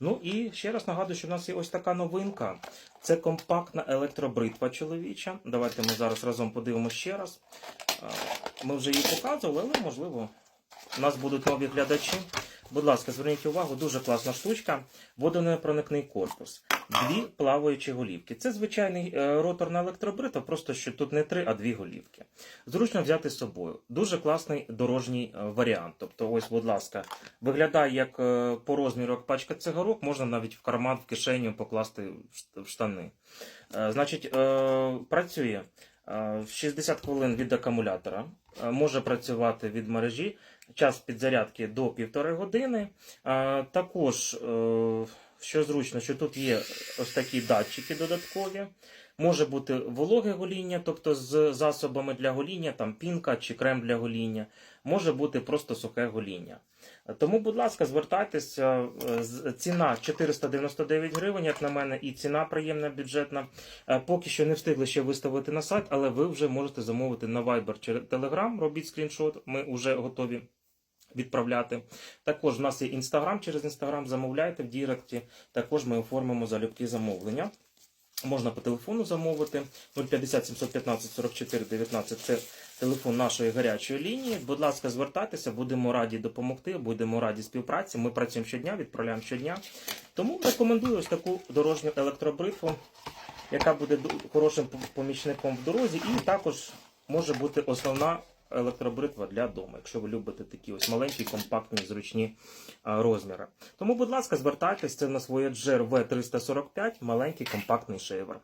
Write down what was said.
Ну і ще раз нагадую, що в нас є ось така новинка. Це компактна електробритва чоловіча. Давайте ми зараз разом подивимося ще раз. Ми вже її показували, але можливо у нас будуть нові глядачі. Будь ласка, зверніть увагу, дуже класна штучка. Водонепроникний корпус. Дві плаваючі голівки. Це звичайний е, роторна електробритва, просто що тут не три, а дві голівки. Зручно взяти з собою. Дуже класний дорожній е, варіант. Тобто, ось, будь ласка, виглядає як е, по розміру як пачка цигарок, можна навіть в карман, в кишеню покласти в штани. Значить, працює е, 60 хвилин від акумулятора, може працювати від мережі, час підзарядки до півтори години. Також, що зручно, що тут є ось такі датчики додаткові. Може бути вологе гоління, тобто з засобами для гоління, там пінка чи крем для гоління. Може бути просто сухе гоління. Тому, будь ласка, звертайтеся. е, Ціна 499 гривень, як на мене, і ціна приємна бюджетна. Е, Поки що не встигли ще виставити на сайт, але ви вже можете замовити на Viber чи Telegram. Робіть скріншот, ми вже готові відправляти. Також в нас є Instagram, через Instagram замовляйте в Діректі. Також ми оформимо залюбки замовлення. Можна по телефону замовити 050 715 44 19 це телефон нашої гарячої лінії. Будь ласка, звертайтеся, будемо раді допомогти, будемо раді співпраці. Ми працюємо щодня, відправляємо щодня. Тому рекомендую ось таку дорожню електробритву, яка буде хорошим помічником в дорозі, і також може бути основна електробритва для дому, якщо ви любите такі ось маленькі, компактні, зручні розміри. Тому, будь ласка, звертайтеся на своє Джер V345, маленький компактний шейвер.